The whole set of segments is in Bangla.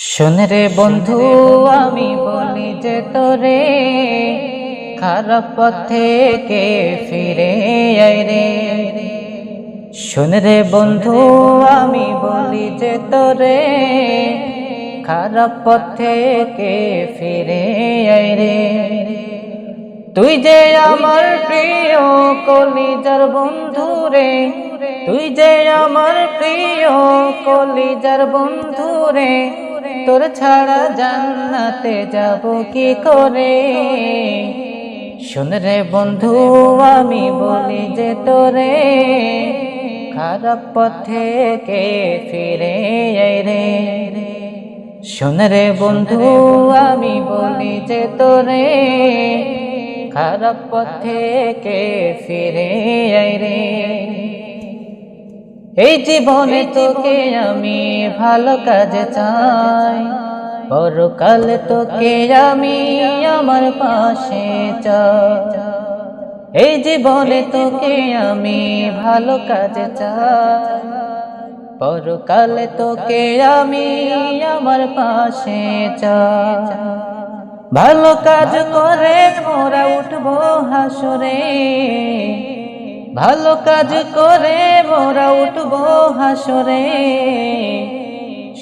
শোন রে বন্ধু, আমি বলি যে তোরে খারাপ পথ থেকে ফিরে রে? শোন রে বন্ধু, আমি বলি যে তোরে খারাপ পথ থেকে ফিরে রে? তুই যে আমার প্রিয় কলিজার বন্ধু রে, তুই যে আমার প্রিয় কলিজার বন্ধু রে তোর ছাড়া জান্নাতে যাব কি করে? শুন রে বন্ধু, আমি বলি যে তোরে খারাপ পথে কে ফিরে রে? শোন রে বন্ধু, আমি বলি যে তোরে খারাপ পথে কে ফিরে রে? এই জীবনে তোকে আমি ভালো কাজে চাই। পরকালে তোকে আমি আমার পাশে চাই। এই জীবনে তোকে আমি ভালো কাজে চাই। পরকালে তোকে আমি আমার পাশে চাই। ভালো কাজ করে মোরা উঠবো হাসরে। ভালো কাজ করে মোরা উঠবো হাসরে।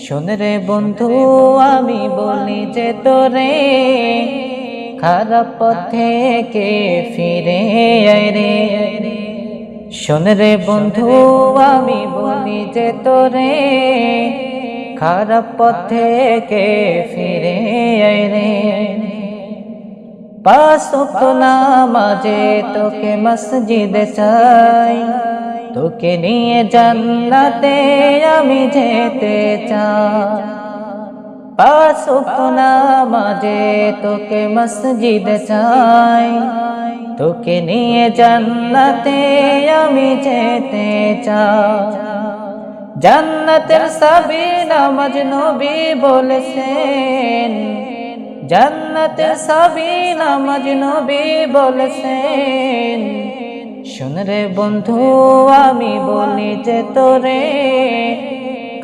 শোন রে বন্ধু, আমি বলি যে তোরে খারাপ পথে কে ফিরে রে? শোন রে বন্ধু, আমি বলি যে তোরে খারাপ পথে কে ফিরে রে? পাঁচ নামাজে তোকে মসজিদে চাই। তোকে নিয়ে জান্নাতে আমি যেতে চাই। নামাজে তোকে মসজিদে চাই। তোকে নিয়ে জান্নাতে আমি যেতে চাই। জান্নাতের সাবি নামাজ নবী বলেছেন জান্নাতের সাবি নামাজ নবী বলেছেন, শুন রে বন্ধু, আমি বলি যে তোরে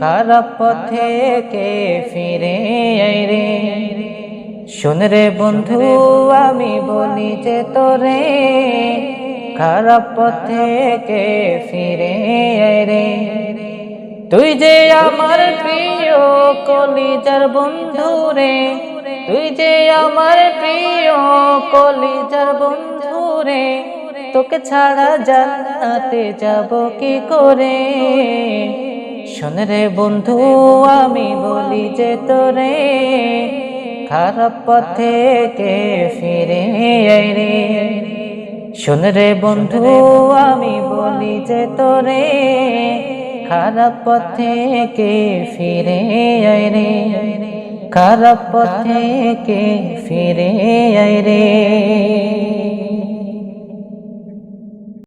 খারাপ পথে কে ফিরে রে? শুন রে বন্ধু, আমি বলি যে তোরে খারাপ পথে কে ফিরে রে? তুই যে আমার প্রিয় কলিজার বন্ধু রে তুই যে আমার প্রিয় কলিজার বন্ধু রে তোকে ছাড়া জান্নাতে যাব কি করে? শোন রে বন্ধু আমি বলি যে তোরে খারাপ পথে কে ফিরে রে? শোন রে বন্ধু আমি বলি যে তোরে খারাপ পথে কে ফিরে রে? খারাপ পথে কে ফিরে আয় রে।